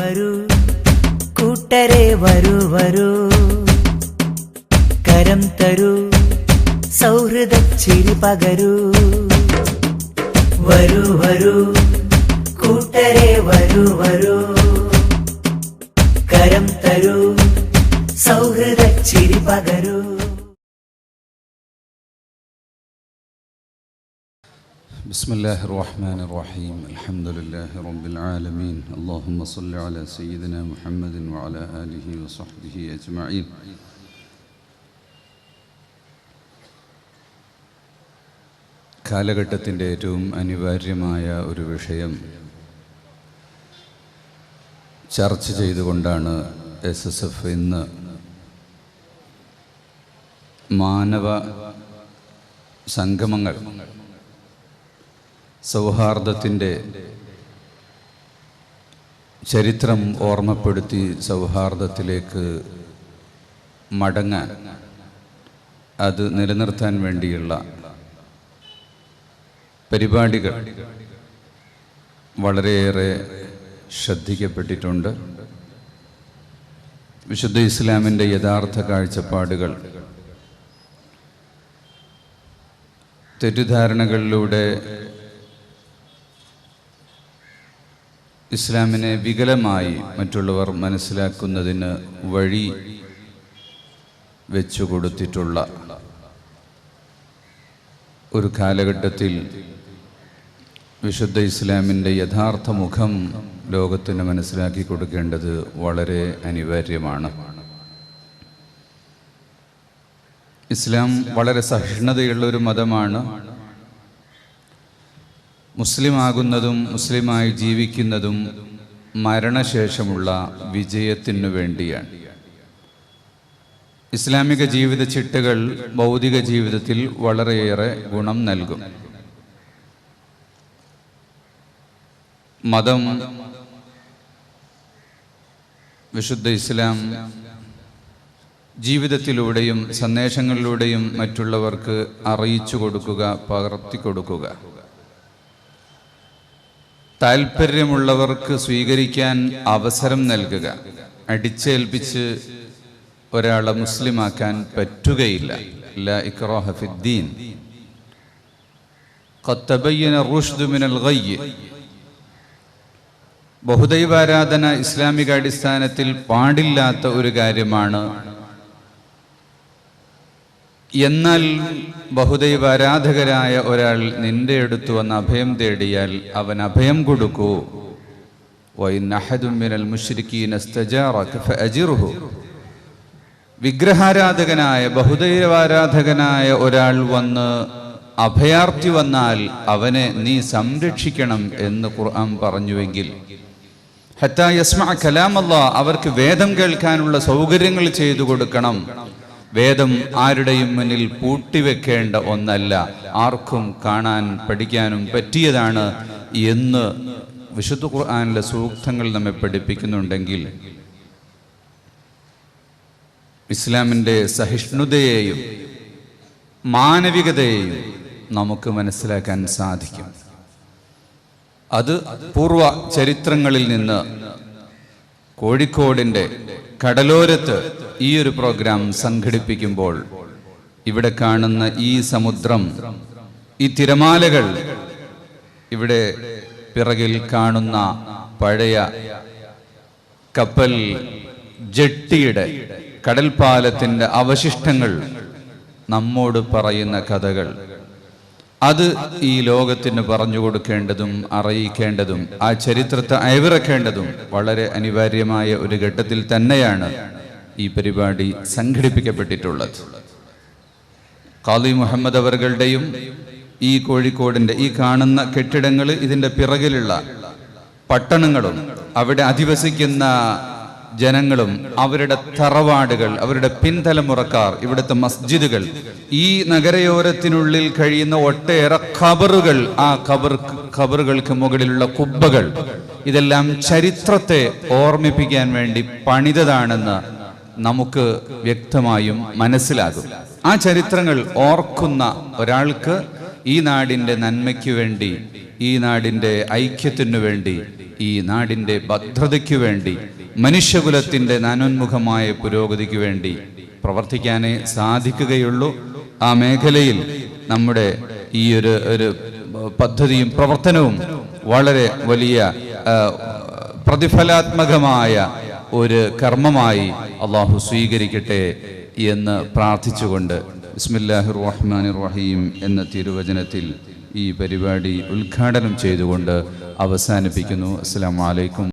വരൂ. കൂട്ടരെ വരൂ വരൂ. കരം തരൂ. സൗഹൃദ ചിരി പകരൂ. വരൂ വരൂ. കൂട്ടരെ വരൂ വരൂ. കരം തരൂ. സൗഹൃദ ചിരി പകരൂ. بسم الله الرحمن الرحيم الحمد لله رب العالمين اللهم صل على سيدنا محمد وعلى آله وصحبه أجمعين കാലഘട്ടത്തിൻ്റെ ഏറ്റവും അനിവാര്യമായ ഒരു വിഷയം ചർച്ച ചെയ്തുകൊണ്ടാണ് എസ് എസ് എഫ് ഇന്ന് മാനവ സംഗമങ്ങൾ സൗഹാർദ്ദത്തിന്റെ ചരിത്രം ഓർമ്മപ്പെടുത്തി സൗഹാർദ്ദത്തിലേക്ക് മടങ്ങാൻ അത് നിലനിർത്താൻ വേണ്ടിയുള്ള പരിപാടികൾ വളരെയേറെ ശ്രദ്ധിക്കപ്പെട്ടിട്ടുണ്ട്. വിശുദ്ധ ഇസ്ലാമിന്റെ യഥാർത്ഥ കാഴ്ചപ്പാടുകൾ തെറ്റിദ്ധാരണകളിലൂടെ ഇസ്ലാമിനെ വികലമായി മറ്റുള്ളവർ മനസ്സിലാക്കുന്നതിന് വഴി വെച്ചു കൊടുത്തിട്ടുള്ള ഒരു കാലഘട്ടത്തിൽ വിശുദ്ധ ഇസ്ലാമിന്റെ യഥാർത്ഥ മുഖം ലോകത്തിന് മനസ്സിലാക്കി കൊടുക്കേണ്ടത് വളരെ അനിവാര്യമാണ്. ഇസ്ലാം വളരെ സഹിഷ്ണുതയുള്ള ഒരു മതമാണ്. മുസ്ലിമാകുന്നതും മുസ്ലിമായി ജീവിക്കുന്നതും മരണശേഷമുള്ള വിജയത്തിനു വേണ്ടിയാണ്. ഇസ്ലാമിക ജീവിത ചിട്ടകൾ ഭൗതിക ജീവിതത്തിൽ വളരെയേറെ ഗുണം നൽകും. മതം വിശുദ്ധ ഇസ്ലാം ജീവിതത്തിലൂടെയും സന്ദേശങ്ങളിലൂടെയും മറ്റുള്ളവർക്ക് അറിയിച്ചു കൊടുക്കുക പകർത്തി കൊടുക്കുക. താല്പര്യമുള്ളവർക്ക് സ്വീകരിക്കാൻ അവസരം നൽകുക. അടിച്ചേൽപ്പിച്ച് ഒരാളെ മുസ്ലിമാക്കാൻ പറ്റുകയില്ല. ലാ ബഹുദൈവാരാധന ഇസ്ലാമിക അടിസ്ഥാനത്തിൽ പാടില്ലാത്ത ഒരു കാര്യമാണ് എന്നാൽ ബഹുദൈവ ആരാധകരായ ഒരാൾ നിന്റെ അടുത്ത് വന്ന് അഭയം തേടിയാൽ അവൻ അഭയം കൊടുക്കൂ. വിഗ്രഹാരാധകനായ ബഹുദൈവാരാധകനായ ഒരാൾ വന്ന് അഭയാർത്ഥി വന്നാൽ അവനെ നീ സംരക്ഷിക്കണം എന്ന് ഖുർആൻ പറഞ്ഞുവെങ്കിൽ. ഹത്താ യസ്മ കലാമല്ല അവർക്ക് വേദം കേൾക്കാനുള്ള സൗകര്യങ്ങൾ ചെയ്തു കൊടുക്കണം. വേദം ആരുടെയും മുന്നിൽ പൂട്ടിവെക്കേണ്ട ഒന്നല്ല. ആർക്കും കാണാൻ പഠിക്കാനും പറ്റിയതാണ് എന്ന് വിശുദ്ധ ഖുർആാനിലെ സൂക്തങ്ങൾ നമ്മെ പഠിപ്പിക്കുന്നുണ്ടെങ്കിൽ ഇസ്ലാമിന്റെ സഹിഷ്ണുതയെയും മാനവികതയെയും നമുക്ക് മനസ്സിലാക്കാൻ സാധിക്കും. അത് പൂർവ ചരിത്രങ്ങളിൽ നിന്ന് കോഴിക്കോടിന്റെ കടലോരത്ത് ഈ ഒരു പ്രോഗ്രാം സംഘടിപ്പിക്കുമ്പോൾ ഇവിടെ കാണുന്ന ഈ സമുദ്രം ഈ തിരമാലകൾ ഇവിടെ പിറകിൽ കാണുന്ന പഴയ കപ്പൽ ജെട്ടിയുടെ കടൽപാലത്തിന്റെ അവശിഷ്ടങ്ങൾ നമ്മോട് പറയുന്ന കഥകൾ. അത് ഈ ലോകത്തിന് പറഞ്ഞു കൊടുക്കേണ്ടതും അറിയിക്കേണ്ടതും ആ ചരിത്രത്തെ അയവിറക്കേണ്ടതും വളരെ അനിവാര്യമായ ഒരു ഘട്ടത്തിൽ തന്നെയാണ് ഈ പരിപാടി സംഘടിപ്പിക്കപ്പെട്ടിട്ടുള്ളത്. ഖാലി മുഹമ്മദ് അവരുടെയും ഈ കോഴിക്കോടിന്റെ ഈ കാണുന്ന കെട്ടിടങ്ങൾ ഇതിന്റെ പിറകിലുള്ള പട്ടണങ്ങളും അവിടെ അധിവസിക്കുന്ന ജനങ്ങളും അവരുടെ തറവാടുകൾ അവരുടെ പിൻതലമുറക്കാർ ഇവിടുത്തെ മസ്ജിദുകൾ ഈ നഗരയോരത്തിനുള്ളിൽ കഴിയുന്ന ഒട്ടേറെ ഖബറുകൾ ആ ഖബർ ഖബറുകൾക്ക് മുകളിലുള്ള കുബ്ബകൾ ഇതെല്ലാം ചരിത്രത്തെ ഓർമ്മിപ്പിക്കാൻ വേണ്ടി പണിതതാണെന്ന് നമുക്ക് വ്യക്തമായും മനസ്സിലാകും. ആ ചരിത്രങ്ങൾ ഓർക്കുന്ന ഒരാൾക്ക് ഈ നാടിന്റെ നന്മയ്ക്ക് വേണ്ടി ഈ നാടിന്റെ ഐക്യത്തിനു വേണ്ടി ഈ നാടിന്റെ ഭദ്രതയ്ക്കു വേണ്ടി മനുഷ്യകുലത്തിന്റെ നാനോന്മുഖമായ പുരോഗതിക്ക് വേണ്ടി പ്രവർത്തിക്കാനേ സാധിക്കുകയുള്ളൂ. ആ മേഖലയിൽ നമ്മുടെ ഈ ഒരു ഒരു പദ്ധതിയും പ്രവർത്തനവും വളരെ വലിയ പ്രതിഫലാത്മകമായ ഒരു കർമ്മമായി അള്ളാഹു സ്വീകരിക്കട്ടെ എന്ന് പ്രാർത്ഥിച്ചുകൊണ്ട് ബിസ്മില്ലാഹിർ റഹ്മാൻ റഹീം എന്ന തിരുവചനത്തിൽ ഈ പരിപാടി ഉദ്ഘാടനം ചെയ്തുകൊണ്ട് അവസാനിപ്പിക്കുന്നു. അസ്സാം അലൈക്കും.